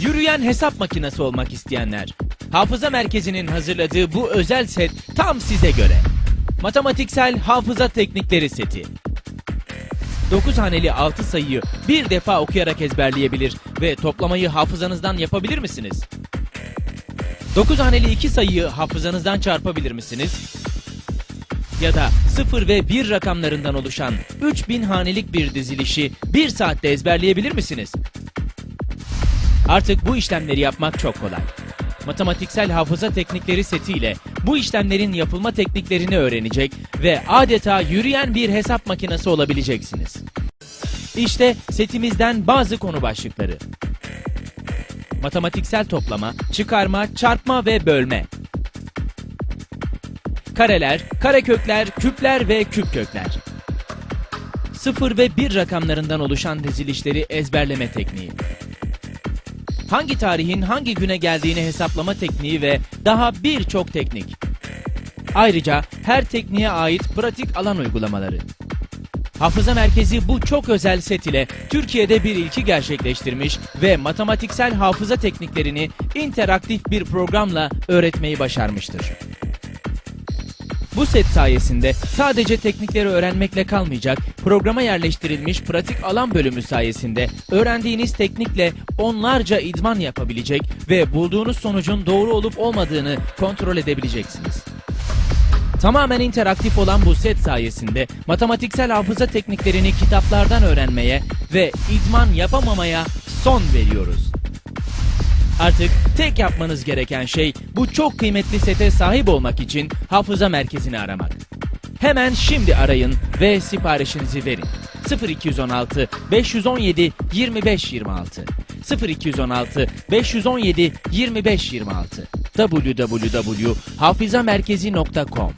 Yürüyen hesap makinesi olmak isteyenler. Hafıza Merkezi'nin hazırladığı bu özel set tam size göre. Matematiksel hafıza teknikleri seti. 9 haneli 6 sayıyı bir defa okuyarak ezberleyebilir ve toplamayı hafızanızdan yapabilir misiniz? 9 haneli 2 sayıyı hafızanızdan çarpabilir misiniz? Ya da 0 ve 1 rakamlarından oluşan 3000 hanelik bir dizilişi 1 saatte ezberleyebilir misiniz? Artık bu işlemleri yapmak çok kolay. Matematiksel hafıza teknikleri setiyle bu işlemlerin yapılma tekniklerini öğrenecek ve adeta yürüyen bir hesap makinesi olabileceksiniz. İşte setimizden bazı konu başlıkları. Matematiksel toplama, çıkarma, çarpma ve bölme. Kareler, karekökler, küpler ve küp kökler. 0 ve 1 rakamlarından oluşan dizilişleri ezberleme tekniği hangi tarihin hangi güne geldiğini hesaplama tekniği ve daha birçok teknik. Ayrıca her tekniğe ait pratik alan uygulamaları. Hafıza Merkezi bu çok özel set ile Türkiye'de bir ilki gerçekleştirmiş ve matematiksel hafıza tekniklerini interaktif bir programla öğretmeyi başarmıştır. Bu set sayesinde sadece teknikleri öğrenmekle kalmayacak, programa yerleştirilmiş pratik alan bölümü sayesinde öğrendiğiniz teknikle onlarca idman yapabilecek ve bulduğunuz sonucun doğru olup olmadığını kontrol edebileceksiniz. Tamamen interaktif olan bu set sayesinde matematiksel hafıza tekniklerini kitaplardan öğrenmeye ve idman yapamamaya son veriyoruz. Artık tek yapmanız gereken şey bu çok kıymetli sete sahip olmak için hafıza merkezini aramak. Hemen şimdi arayın ve siparişinizi verin. 0216 517 25 26 0216 517 25 26 www.hafizamerkezi.com